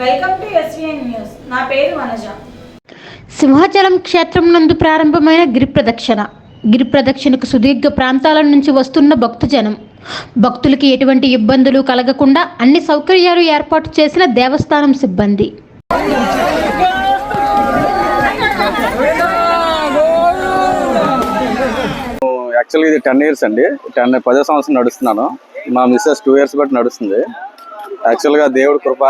Welcome to SVN news నా పేరు వనజ. సింహాచలం క్షేత్రం నందు ప్రారంభమైన గిరి ప్రదక్షిణ. గిరి ప్రదక్షిణకు సుదీర్ఘ ప్రాంతాల నుంచి వస్తున్న భక్తజనం. భక్తులకి ఎటువంటి ఇబ్బందులు కలగకుండా అన్ని సౌకర్యాలు ఏర్పాటు చేసిన దేవస్థానం సిబ్బంది. యాక్చువల్గా ఇది టెన్ ఇయర్స్ అండి. టెన్ పదో సంవత్సరం నడుస్తున్నాను. మా మిస్సెస్ టూ ఇయర్స్ బట్టి నడుస్తుంది. యాక్చువల్గా దేవుడి కృప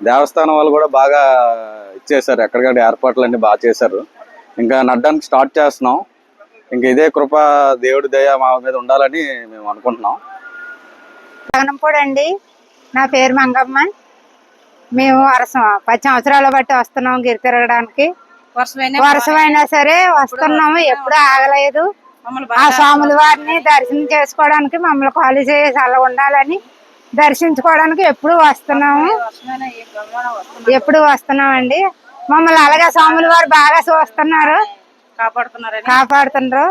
దేవస్థానం వాళ్ళు కూడా బాగా ఇచ్చేసారు ఎక్కడికక్కడ ఏర్పాట్లు అన్ని బాగా చేశారు. ఇంకా నడ్డానికి స్టార్ట్ చేస్తున్నాం. ఇంకా ఇదే కృప దేవుడి దయ మా మీద ఉండాలని మేము అనుకుంటున్నాం. జగనంపూడి అండి. నా పేరు మంగమ్మ మేము వరస పది సంవత్సరాల బట్టి వస్తున్నాం గిరి తిరగడానికి. వర్షమైనా సరే వస్తున్నాము. ఎప్పుడు ఆగలేదు. ఆ స్వాముల వారిని దర్శనం చేసుకోవడానికి మమ్మల్ని కాలు చేసి అలా ఉండాలని దర్శించుకోవడానికి ఎప్పుడు వస్తున్నాము? ఎప్పుడు వస్తున్నామండి? మమ్మల్ని అలాగే స్వాముల వారు బాగా చూస్తున్నారు. కాపాడుతున్నారు.